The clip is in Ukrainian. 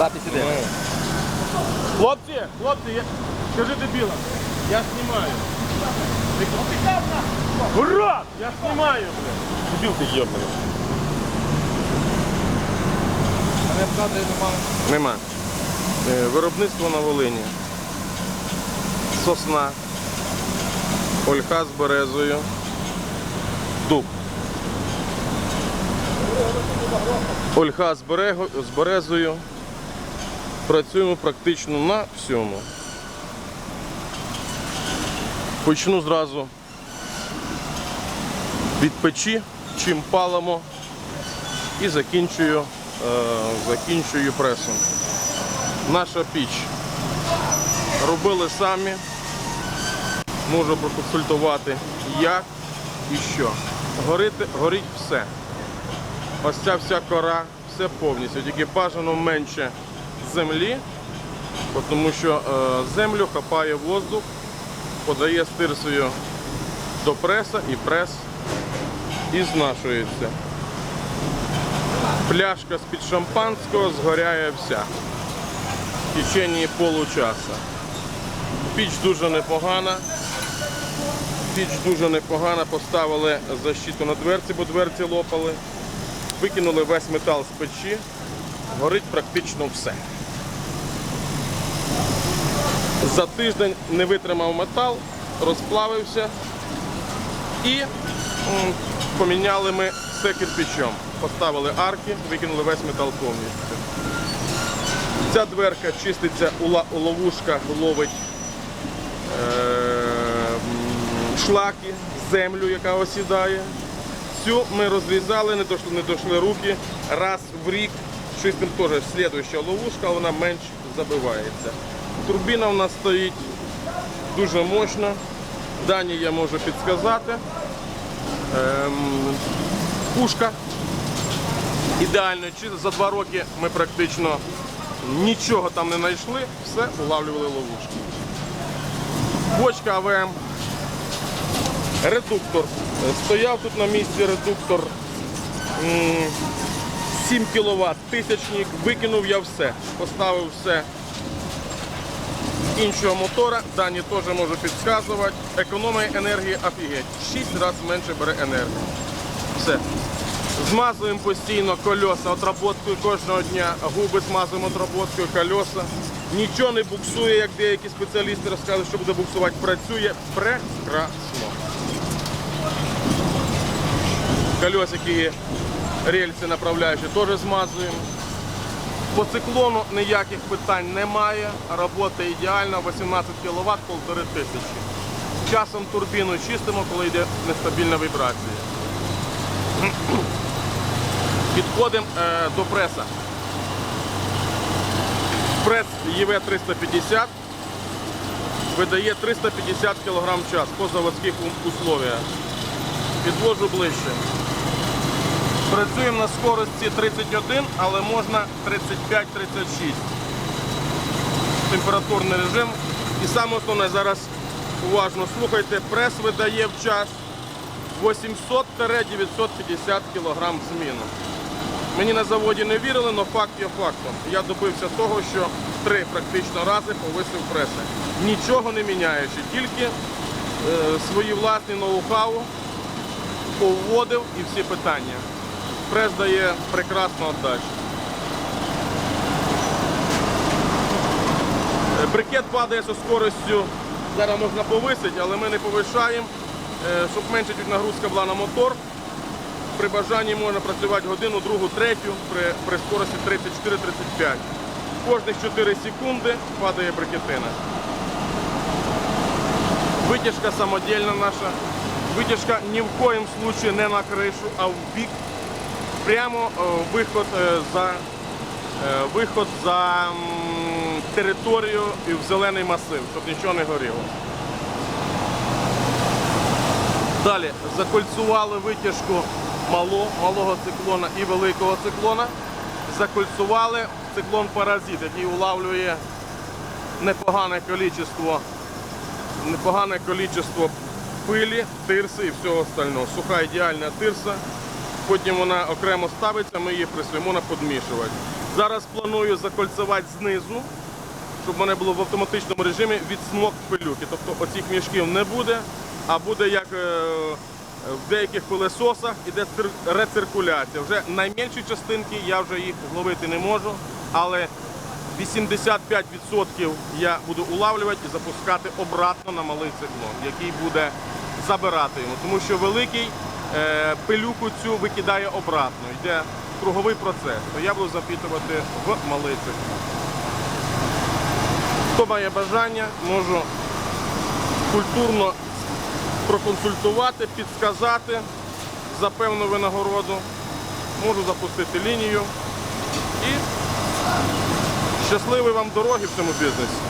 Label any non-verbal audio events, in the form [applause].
Запись іде. Хлопці, хлопці, я... скажи дебілам, я знімаю. Ура! Я знімаю, блядь. Дебіл ти йобаний. Але в кадрі немає. Нема. Е, Виробництво на Волині. Сосна. Ольха з березою. Дуб. Ольха з, берего, з березою. Працюємо практично на всьому. Почну зразу від печі, чим палимо, і закінчую, е, закінчую пресом. Наша піч. Робили самі. Можу проконсультувати як і що. Горити, горить все. Ось ця вся кора, все повністю. Тільки бажано менше землі, тому що е, землю хапає воздух, подає стирсою до преса і прес і знашується. Пляшка з-під шампанського згоряє вся в течение получаса. Піч дуже непогана. Піч дуже непогана. Поставили защиту на дверці, бо дверці лопали. Викинули весь метал з печі. Горить практично все. За тиждень не витримав метал, розплавився і поміняли ми все кирпичом. Поставили арки, викинули весь метал повністю. Ця дверка чиститься, ловушка ловить е, шлаки, землю, яка осідає. Цю ми розрізали, не дійшли, не дійшли руки. Раз в рік чистим теж слідуюча ловушка, вона менш забивається. Турбіна в нас стоїть дуже мощна. Дані я можу підсказати. Ем, пушка ідеально. За два роки ми практично нічого там не знайшли, все улавлювали ловушки. Бочка АВМ. Редуктор. Стояв тут на місці редуктор 7 кВт, тисячник, викинув я все, поставив все іншого мотора, дані теж можу підказувати. Економія енергії офігеть. 6 разів менше бере енергії. Все. Змазуємо постійно кольоса отработкою кожного дня, губи змазуємо отработкою, кольоса. Нічого не буксує, як деякі спеціалісти розказують, що буде буксувати. Працює прекрасно. Кольосики, рельси направляючі теж змазуємо. По циклону ніяких питань немає. Робота ідеальна, 18 кВт, 1,5 тисячі. Часом турбіну чистимо, коли йде нестабільна вібрація. [clears throat] Підходимо е, до преса. Прес ЄВ-350 видає 350 кг час по заводських условиях. Підвожу ближче. Працюємо на скорості 31, але можна 35-36. Температурний режим. І саме основне зараз уважно слухайте, прес видає в час 800-950 кг зміну. Мені на заводі не вірили, але факт є фактом. Я добився того, що три практично рази повисив преси. Нічого не міняючи, тільки е, свої власні ноу-хау повводив і всі питання. Прес дає прекрасну віддачу. Е, Брикет падає зі скоростю, зараз можна повисити, але ми не повишаємо, е, щоб менше нагрузка була на мотор. При бажанні можна працювати годину, другу, третю при, при скорості 34-35. Кожних 4 секунди падає брикетина. Витяжка самодільна наша. Витяжка ні в коїм случаї не на кришу, а в бік. Прямо е, виход е, за, е, виход за територію і в зелений масив, щоб нічого не горіло. Далі закольцували витяжку мало, малого циклона і великого циклона. Закольцували циклон паразит, який улавлює непогане кількість, непогане кількість пилі, тирси і всього остального. Суха ідеальна тирса. Потім вона окремо ставиться, ми її присвоїмо на підмішувати. Зараз планую закольцевати знизу, щоб в мене було в автоматичному режимі від смок пилюки. Тобто оцих мішків не буде, а буде як е, в деяких пилесосах іде рециркуляція. Вже найменші частинки я вже їх зловити не можу, але 85% я буду улавлювати і запускати обратно на малий циклон, який буде забирати йому. Тому що великий пилюку цю викидає обратно, йде круговий процес. То я буду запитувати в циклон. Хто має бажання, можу культурно проконсультувати, підсказати за певну винагороду. Можу запустити лінію і щасливої вам дороги в цьому бізнесі.